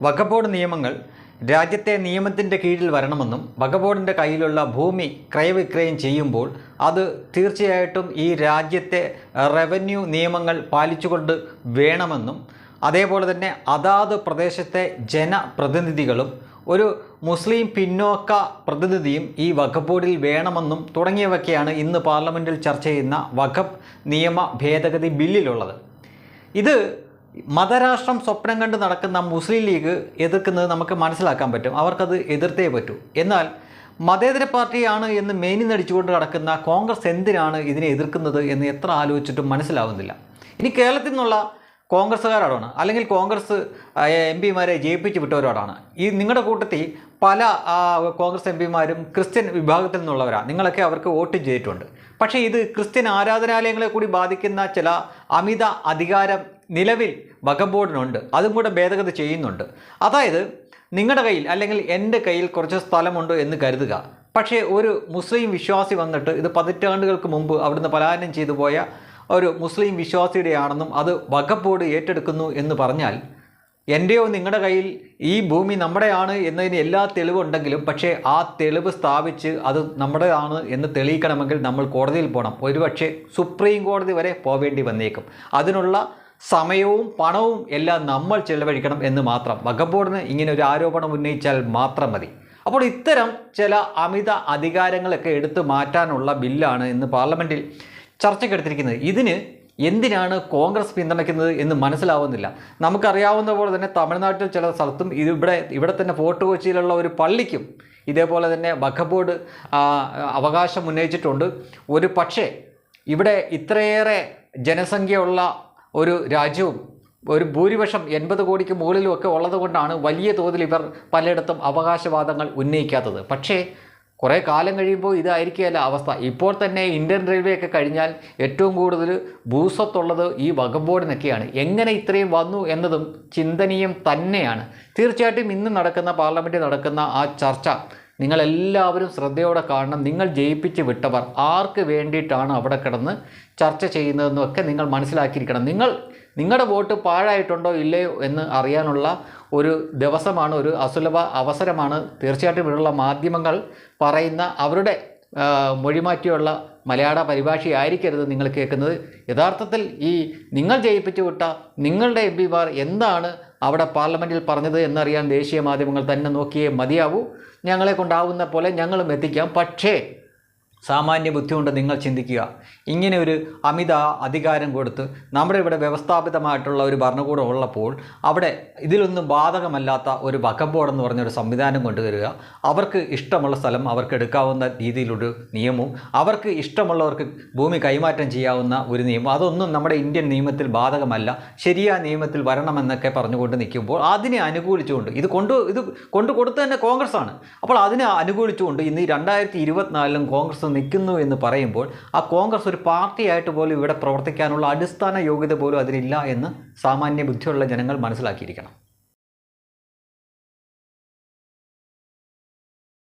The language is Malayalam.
വഖബോർഡ് നിയമങ്ങൾ രാജ്യത്തെ നിയമത്തിന്റെ കീഴിൽ വരണമെന്നും വഖബോർഡിന്റെ കയ്യിലുള്ള ഭൂമി ക്രയവിക്രയം ചെയ്യുമ്പോൾ അത് തീർച്ചയായിട്ടും ഈ രാജ്യത്തെ റവന്യൂ നിയമങ്ങൾ പാലിച്ചുകൊണ്ട് വേണമെന്നും അതേപോലെ തന്നെ അതാത് പ്രദേശത്തെ ജനപ്രതിനിധികളും ഒരു മുസ്ലിം പിന്നോക്ക പ്രതിനിധിയും ഈ വകബോർഡിൽ വേണമെന്നും തുടങ്ങിയവയൊക്കെയാണ് ഇന്ന് പാർലമെന്റിൽ ചർച്ച ചെയ്യുന്ന വഖഫ് നിയമ ഭേദഗതി ബില്ലിലുള്ളത്. ഇത് മതരാഷ്ട്രം സ്വപ്നം കണ്ട് നടക്കുന്ന മുസ്ലിം ലീഗ് എതിർക്കുന്നത് നമുക്ക് മനസ്സിലാക്കാൻ പറ്റും. അവർക്കത് എതിർത്തേ പറ്റൂ. എന്നാൽ മതേതര പാർട്ടിയാണ് എന്ന് മേനി നടിച്ചുകൊണ്ട് നടക്കുന്ന കോൺഗ്രസ് എന്തിനാണ് ഇതിനെ എതിർക്കുന്നത് എന്ന് എത്ര ആലോചിച്ചിട്ടും മനസ്സിലാവുന്നില്ല. ഇനി കേരളത്തിൽ നിന്നുള്ള കോൺഗ്രസ്സുകാരോടാണ് അല്ലെങ്കിൽ കോൺഗ്രസ് എം പിമാരെ ജയിപ്പിച്ച് വിട്ടവരോടാണ്. ഈ നിങ്ങളുടെ കൂട്ടത്തിൽ പല കോൺഗ്രസ് എം പിമാരും ക്രിസ്ത്യൻ വിഭാഗത്തിൽ നിന്നുള്ളവരാണ് നിങ്ങളൊക്കെ അവർക്ക് വോട്ട് ചെയ്തിട്ടുണ്ട്. പക്ഷേ ഇത് ക്രിസ്ത്യൻ ആരാധനാലയങ്ങളെ കൂടി ബാധിക്കുന്ന ചില അമിത അധികാരം നിലവിൽ വകബോർഡിനുണ്ട്. ബോർഡിനുണ്ട് അതും കൂടെ ഭേദഗതി ചെയ്യുന്നുണ്ട്. അതായത് നിങ്ങളുടെ കയ്യിൽ അല്ലെങ്കിൽ എന്റെ കയ്യിൽ കുറച്ച് സ്ഥലമുണ്ട് എന്ന് കരുതുക. പക്ഷേ ഒരു മുസ്ലിം വിശ്വാസി വന്നിട്ട് ഇത് പതിറ്റാണ്ടുകൾക്ക് മുമ്പ് അവിടുന്ന് പലായനം ചെയ്തു പോയ ഒരു മുസ്ലിം വിശ്വാസിയുടെയാണെന്നും അത് വഖഫ് ബോർഡ് ഏറ്റെടുക്കുന്നു എന്ന് പറഞ്ഞാൽ എന്റെയോ നിങ്ങളുടെ കയ്യിൽ ഈ ഭൂമി നമ്മുടെയാണ് എന്നതിന് എല്ലാ തെളിവുണ്ടെങ്കിലും പക്ഷേ ആ തെളിവ് സ്ഥാപിച്ച് അത് നമ്മുടെയാണ് എന്ന് തെളിയിക്കണമെങ്കിൽ നമ്മൾ കോടതിയിൽ പോകണം ഒരുപക്ഷെ സുപ്രീം കോടതി വരെ പോവേണ്ടി വന്നേക്കും. അതിനുള്ള സമയവും പണവും എല്ലാം നമ്മൾ ചെലവഴിക്കണം എന്ന് മാത്രം. വകബോർഡിന് ഇങ്ങനെ ഒരു ആരോപണം ഉന്നയിച്ചാൽ മാത്രം മതി. അപ്പോൾ ഇത്തരം ചില അമിത അധികാരങ്ങളൊക്കെ എടുത്തു മാറ്റാനുള്ള ബില്ലാണ് ഇന്ന് പാർലമെന്റിൽ ചർച്ചയ്ക്കെടുത്തിരിക്കുന്നത്. ഇതിന് എന്തിനാണ് കോൺഗ്രസ് പിന്തുണയ്ക്കുന്നത് എന്ന് മനസ്സിലാവുന്നില്ല. നമുക്കറിയാവുന്ന പോലെ തന്നെ തമിഴ്നാട്ടിൽ ചില സ്ഥലത്തും ഇത് ഇവിടെ ഇവിടെ തന്നെ ഫോർട്ട് കൊച്ചിയിലുള്ള ഒരു പള്ളിക്കും ഇതേപോലെ തന്നെ വഖബോർഡ് അവകാശം ഉന്നയിച്ചിട്ടുണ്ട്. ഒരു പക്ഷേ ഇവിടെ ഇത്രയേറെ ജനസംഖ്യയുള്ള ഒരു രാജ്യവും ഒരു ഭൂരിപക്ഷം എൺപത് കോടിക്ക് മുകളിലുമൊക്കെ ഉള്ളതുകൊണ്ടാണ് വലിയ തോതിൽ ഇവർ പലയിടത്തും അവകാശവാദങ്ങൾ ഉന്നയിക്കാത്തത്. പക്ഷേ കുറേ കാലം കഴിയുമ്പോൾ ഇതായിരിക്കുകയല്ല അവസ്ഥ. ഇപ്പോൾ തന്നെ ഇന്ത്യൻ റെയിൽവേ ഒക്കെ കഴിഞ്ഞാൽ ഏറ്റവും കൂടുതൽ ഭൂസ്വത്തുള്ളത് ഈ വഖഫ് ബോർഡിനൊക്കെയാണ്. എങ്ങനെ ഇത്രയും വന്നു എന്നതും ചിന്തനീയം തന്നെയാണ്. തീർച്ചയായിട്ടും ഇന്ന് നടക്കുന്ന പാർലമെന്റിൽ നടക്കുന്ന ആ ചർച്ച നിങ്ങളെല്ലാവരും ശ്രദ്ധയോടെ കാണണം. നിങ്ങൾ ജയിപ്പിച്ച് വിട്ടവർ ആർക്ക് വേണ്ടിയിട്ടാണ് അവിടെ കിടന്ന് ചർച്ച ചെയ്യുന്നതെന്നൊക്കെ നിങ്ങൾ മനസ്സിലാക്കിയിരിക്കണം. നിങ്ങൾ നിങ്ങളുടെ വോട്ട് പാഴായിട്ടുണ്ടോ ഇല്ലയോ എന്ന് അറിയാനുള്ള ഒരു ദിവസമാണ് ഒരു അസുലഭ അവസരമാണ്. തീർച്ചയായിട്ടും ഇവിടെയുള്ള മാധ്യമങ്ങൾ പറയുന്ന അവരുടെ മൊഴിമാറ്റിയുള്ള മലയാള പരിഭാഷയായിരിക്കരുത് നിങ്ങൾ കേൾക്കുന്നത്. യഥാർത്ഥത്തിൽ ഈ നിങ്ങൾ ജയിപ്പിച്ചു വിട്ട നിങ്ങളുടെ എം പിമാർ എന്താണ് അവിടെ പാർലമെന്റിൽ പറഞ്ഞത് എന്നറിയാൻ ദേശീയ മാധ്യമങ്ങൾ തന്നെ നോക്കിയേ മതിയാവൂ. ഞങ്ങളെ കൊണ്ടാവുന്ന പോലെ ഞങ്ങളും എത്തിക്കാം. പക്ഷേ സാമാന്യ ബുദ്ധി കൊണ്ട് നിങ്ങൾ ചിന്തിക്കുക. ഇങ്ങനെ ഒരു അമിത അധികാരം കൊടുത്ത് നമ്മുടെ ഇവിടെ വ്യവസ്ഥാപിതമായിട്ടുള്ള ഒരു ഭരണകൂടം ഉള്ളപ്പോൾ അവിടെ ഇതിലൊന്നും ബാധകമല്ലാത്ത ഒരു എന്ന് പറഞ്ഞൊരു സംവിധാനം കൊണ്ടുവരിക. അവർക്ക് ഇഷ്ടമുള്ള സ്ഥലം അവർക്ക് എടുക്കാവുന്ന രീതിയിലൊരു നിയമവും അവർക്ക് ഇഷ്ടമുള്ളവർക്ക് ഭൂമി കൈമാറ്റം ചെയ്യാവുന്ന ഒരു നിയമം അതൊന്നും നമ്മുടെ ഇന്ത്യൻ നിയമത്തിൽ ബാധകമല്ല. ശരിയായ നിയമത്തിൽ വരണമെന്നൊക്കെ പറഞ്ഞുകൊണ്ട് നിൽക്കുമ്പോൾ അതിനെ അനുകൂലിച്ചുകൊണ്ട് ഇത് കൊണ്ട് ഇത് കൊണ്ടു കൊടുത്ത തന്നെ കോൺഗ്രസ് ആണ് അപ്പോൾ അതിനെ അനുകൂലിച്ചുകൊണ്ട് ഇന്ന് ഈ രണ്ടായിരത്തി ഇരുപത്തിനാലിലും കോൺഗ്രസ് നിൽക്കുന്നു എന്ന് പറയുമ്പോൾ ആ കോൺഗ്രസ് ഒരു പാർട്ടിയായിട്ട് പോലും ഇവിടെ പ്രവർത്തിക്കാനുള്ള അടിസ്ഥാന യോഗ്യത പോലും അതിനില്ല എന്ന് സാമാന്യ ബുദ്ധിയുള്ള ജനങ്ങൾ മനസ്സിലാക്കിയിരിക്കണം.